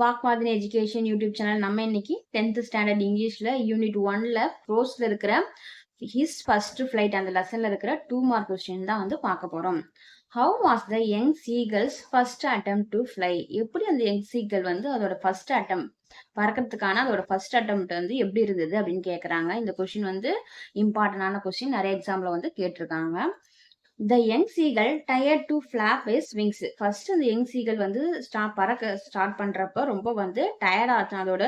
வாக்வாதினி education YouTube channel நம்ம இன்னைக்கு tenth standard இங்கிலீஷ்ல யூனிட் ஒன்ல ரோஸில் இருக்கிற ஹிஸ் ஃபர்ஸ்ட் ஃபிளைட் அந்த லெசன்ல இருக்கிற டூ மார்க் கொஸ்டின் தான் வந்து பார்க்க போறோம். How was the young seagulls first attempt to fly எப்படி அந்த யங் சீகல் வந்து அதோட ஃபர்ஸ்ட் அட்டம் பறக்கிறதுக்கான அதோட ஃபர்ஸ்ட் அட்டம் வந்து எப்படி இருந்தது அப்படின்னு கேட்குறாங்க இந்த கொஸ்டின் வந்து இம்பார்ட்டன்டான கொஸ்டின் நிறைய எக்ஸாம்ல வந்து கேட்டிருக்காங்க. The young seagull tried to flap his wings first அந்த யங் சீகல் வந்து ஸ்டா பறக்க ஸ்டார்ட் பண்ணுறப்ப ரொம்ப வந்து டயர்டாக அதோட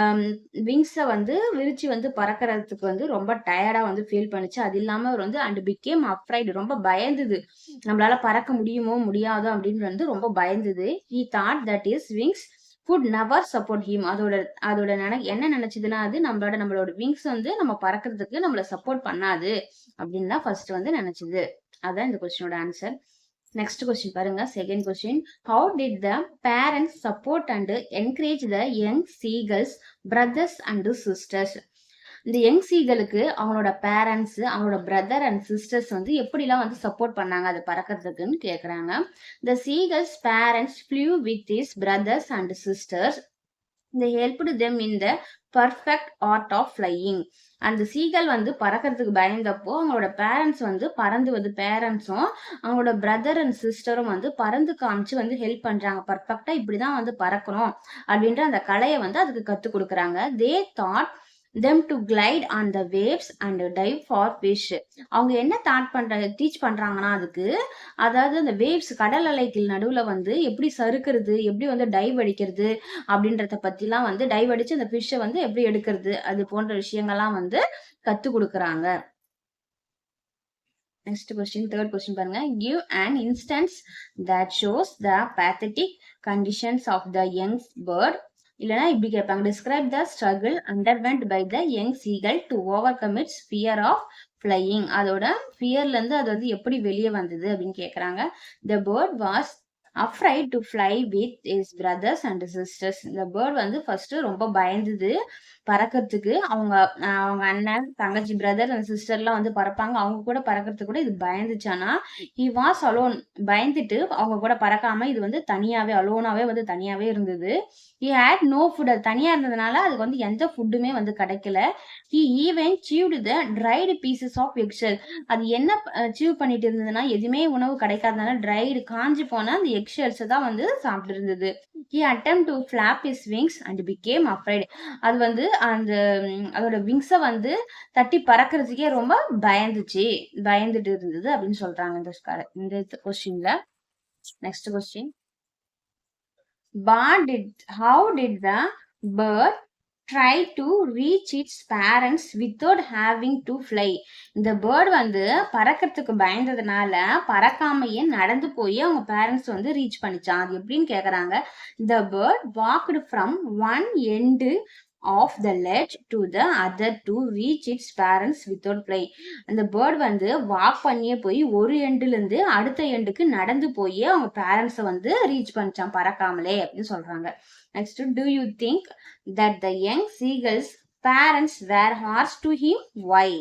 um, விங்ஸை வந்து விரிச்சு வந்து பறக்கிறதுக்கு வந்து ரொம்ப டயர்டாக வந்து ஃபீல் பண்ணுச்சு. அது இல்லாமல் அவர் வந்து அண்ட் பிகேம் அப்ரைடு ரொம்ப பயந்தது. நம்மளால பறக்க முடியுமோ முடியாதோ அப்படின்னு வந்து ரொம்ப பயந்தது. He thought that his wings would never support him அதோட அதோட நினை என்ன நினைச்சதுன்னா அது நம்மளோட நம்மளோட விங்ஸ் வந்து நம்ம பறக்கிறதுக்கு நம்மள சப்போர்ட் பண்ணாது அப்படின்னு தான் ஃபர்ஸ்ட் வந்து நினைச்சது. அதான் இந்த கொஸ்டினோட ஆன்சர் நெக்ஸ்ட் கொஸ்டின் பாருங்க second question how did the parents support and encourage the young seagulls brothers and sisters இந்த யங் சீகளுக்கு அவங்களோட பேரண்ட்ஸ் அவங்களோட பிரதர் அண்ட் சிஸ்டர்ஸ் வந்து எப்படிலாம் வந்து சப்போர்ட் பண்ணாங்க அது பறக்கிறதுக்குன்னு கேட்குறாங்க the seagulls parents flew with his brothers and sisters they helped them in the perfect art of flying அந்த சீகல் வந்து பறக்கிறதுக்கு பயந்தப்போ அவங்களோட பேரண்ட்ஸ் வந்து பறந்து வந்து பேரண்ட்ஸும் அவங்களோட பிரதர் அண்ட் சிஸ்டரும் வந்து பறந்து காமிச்சு வந்து ஹெல்ப் பண்ணுறாங்க பர்ஃபெக்டாக இப்படி தான் வந்து பறக்கணும் அப்படின்ற அந்த கலையை வந்து அதுக்கு கற்றுக் கொடுக்குறாங்க. They taught them to glide on the waves and dive for fish அவங்க என்ன தாட் பண்ற டீச் பண்றாங்கன்னா அதுக்கு அதாவது அந்த வேவ்ஸ் கடல் அலைக்கு நடுவில் வந்து எப்படி சறுக்கிறது எப்படி வந்து டைவ் அடிக்கிறது அப்படின்றத பற்றிலாம் வந்து டைவ் அடித்து அந்த ஃபிஷ்ஷை வந்து எப்படி எடுக்கிறது அது போன்ற விஷயங்கள்லாம் வந்து கற்றுக் கொடுக்குறாங்க. நெக்ஸ்ட் கொஸ்டின் தேர்ட் கொஸ்டின் பாருங்க. Give and instance that shows the pathetic conditions of the youngs bird இல்லைன்னா இப்படி கேட்பாங்க. Describe the struggle underwent by the young seagull to overcome its fear of flying அதோட ஃபியர்லேருந்து அது வந்து எப்படி வெளியே வந்தது அப்படின்னு கேட்குறாங்க the bird was afraid to fly with his brothers and sisters இந்த பேர்ட் வந்து ஃபர்ஸ்ட் ரொம்ப பயந்தது பறக்கிறதுக்கு. அவங்க அவங்க அண்ணன் தங்கச்சி பிரதர் அண்ட் சிஸ்டர்லாம் வந்து பறப்பாங்க. அவங்க கூட பறக்கிறதுக்கு கூட இது பயந்துச்சானா ஹி வாஸ் அலோன் பயந்துட்டு அவங்க கூட பறக்காம இது வந்து தனியாவே அலோனாவே வந்து தனியாவே இருந்தது. ஹி ஹேட் நோ ஃபுட் அது தனியா இருந்ததுனால அதுக்கு வந்து எந்த ஃபுட்டுமே வந்து கிடைக்கல. He even chewed the dried pieces of எக்ஷல் அது என்ன சீவ் பண்ணிட்டு இருந்ததுன்னா எதுவுமே உணவு கிடைக்காதனால ட்ரைடு காஞ்சி போன அந்த எக்ஷெல்ஸை தான் வந்து சாப்பிட்டு இருந்தது. He attempt to flap his wings and became afraid அது வந்து அந்த அதோட விங்ஸை வந்து தட்டி பறக்கிறதுக்கே ரொம்ப பயந்துச்சு. பயந்துட்டு இருந்தது அப்படின்னு சொல்றாங்க இந்த இந்த கொஸ்டின்ல நெக்ஸ்ட் கொஸ்டின் பா did how did the bird try to reach its parents without having to fly இந்த பேர்டு வந்து பறக்கிறதுக்கு பயந்ததுனால பறக்காமையே நடந்து போய் அவங்க பேரண்ட்ஸ் வந்து ரீச் பண்ணிச்சான் அது எப்படின்னு கேட்குறாங்க the bird walked from one end of the ledge to the other to reach its parents without fly அந்த பேர்ட் வந்து வாக் பண்ணியே போய் ஒரு எண்டுலேருந்து அடுத்த எண்டுக்கு நடந்து போய் அவங்க பேரண்ட்ஸை வந்து ரீச் பண்ணிச்சான் பறக்காமலே அப்படின்னு சொல்கிறாங்க next do you think that the young seagulls parents were harsh to him why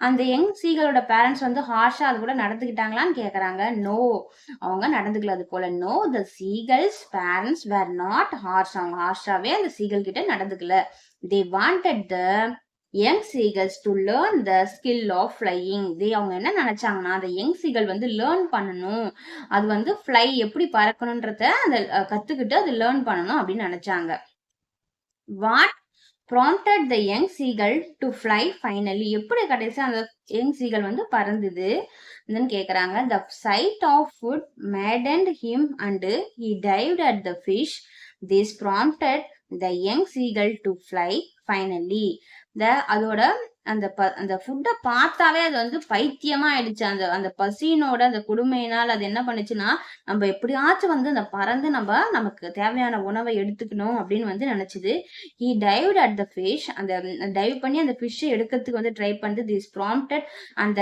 அந்த யங் சீகளோட பேரண்ட்ஸ் வந்து ஹார்ஷா அது கூட நடந்துக்கிட்டாங்களான்னு கேட்குறாங்க நோ அவங்க நடந்துக்கல அது போல. No the seagulls parents were not harsh அவங்க ஹார்ஷாவே அந்த சீகல் கிட்ட நடந்துக்கல. They wanted the young seagulls to learn the skill of flying they அவங்க என்ன நினைச்சாங்கன்னா அந்த யங் சீகல் வந்து லேர்ன் பண்ணணும். அது வந்து ஃப்ளை எப்படி பறக்கணுன்றத அந்த கற்றுக்கிட்டு அது லேர்ன் பண்ணணும் அப்படின்னு நினைச்சாங்க. What prompted the young seagull to fly finally எப்படி கடைசி அந்த யங் சீகல் வந்து பறந்தது? கேட்குறாங்க the sight of food maddened him and he dived at the fish this prompted the young seagull to fly finally the அதோட அந்த ப அந்த ஃபுட்டை பார்த்தாவே அது வந்து பைத்தியமா ஆயிடுச்சு அந்த அந்த பசியினோட அந்த கொடுமையினால் அது என்ன பண்ணுச்சுன்னா நம்ம எப்படியாச்சும் வந்து அந்த பறந்து நம்ம நமக்கு தேவையான உணவை எடுத்துக்கணும் அப்படின்னு வந்து நினைச்சது. He dived at the fish அந்த டைவ் பண்ணி அந்த ஃபிஷ்ஷை எடுக்கிறதுக்கு வந்து ட்ரை பண்ணி திஸ் ப்ராம்டட் அந்த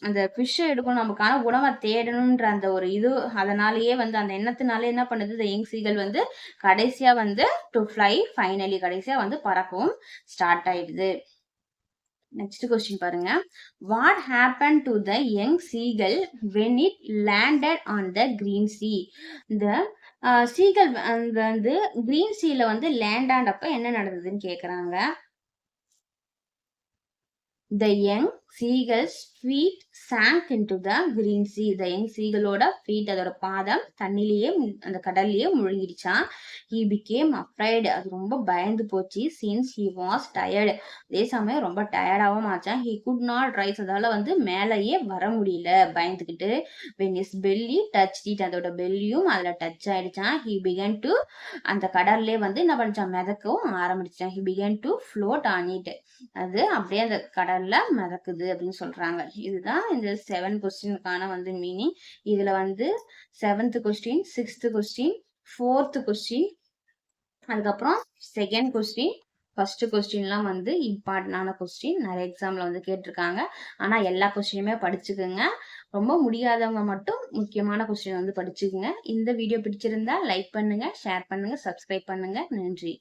அந்த ஃபிஷ்ஷை எடுக்கணும் நமக்கான உணவை தேடணுன்ற அந்த ஒரு இது அதனாலேயே வந்து அந்த எண்ணத்தினாலே என்ன பண்ணுது இந்த யங் வந்து கடைசியா வந்து டு ஃப்ளை ஃபைனலி கடைசியா வந்து பறக்கவும் ஸ்டார்ட் ஆயிடுது. நெக்ஸ்ட் கொஸ்டின் பாருங்க. What happen to the young seagull when it landed on the green sea இந்த சீகல் அந்த வந்து கிரீன் சீல வந்து லேண்ட் ஆண்டப்ப என்ன நடந்ததுன்னு கேக்குறாங்க? The young seagull's feet sank into the green sea. The young seagullோட feet அதோட பாதம் தண்ணிலேயே அந்த கடல்லையே முழுங்கிடுச்சான் he became afraid. அது ரொம்ப பயந்து போச்சு. Since he was tired. அதே சமயம் ரொம்ப டயர்டாகவும் ஆச்சான். He could not rise. அதால வந்து மேலேயே வர முடியல. பயந்துக்கிட்டு when his belly touched it அதோட பெல்லியும் அதில் டச் ஆயிடுச்சான் he began to அந்த கடல்லே வந்து என்ன பண்ணிச்சான்? மிதக்கவும் ஆரம்பிச்சான் he began to float on it. அது அப்படியே அந்த கடல்ல மிதக்குது. அப்படின்னு சொல்றாங்க. இதுதான் இந்த செவன் கொஸ்டினுக்கான வந்து மீனிங் இதுல வந்து seventh question sixth question fourth question அதுக்கப்புறம் செகண்ட் கொஸ்டின் ஃபர்ஸ்ட் கொஸ்டின்லாம் வந்து இம்பார்ட்டண்டான கொஸ்டின் நிறைய எக்ஸாம்ல வந்து கேட்டிருக்காங்க. ஆனால் எல்லா கொஸ்டினுமே படிச்சுக்குங்க. ரொம்ப முடியாதவங்க மட்டும் முக்கியமான கொஸ்டின் வந்து படிச்சுக்குங்க. இந்த வீடியோ பிடிச்சிருந்தா லைக் பண்ணுங்க ஷேர் பண்ணுங்க சப்ஸ்கிரைப் பண்ணுங்க. நன்றி.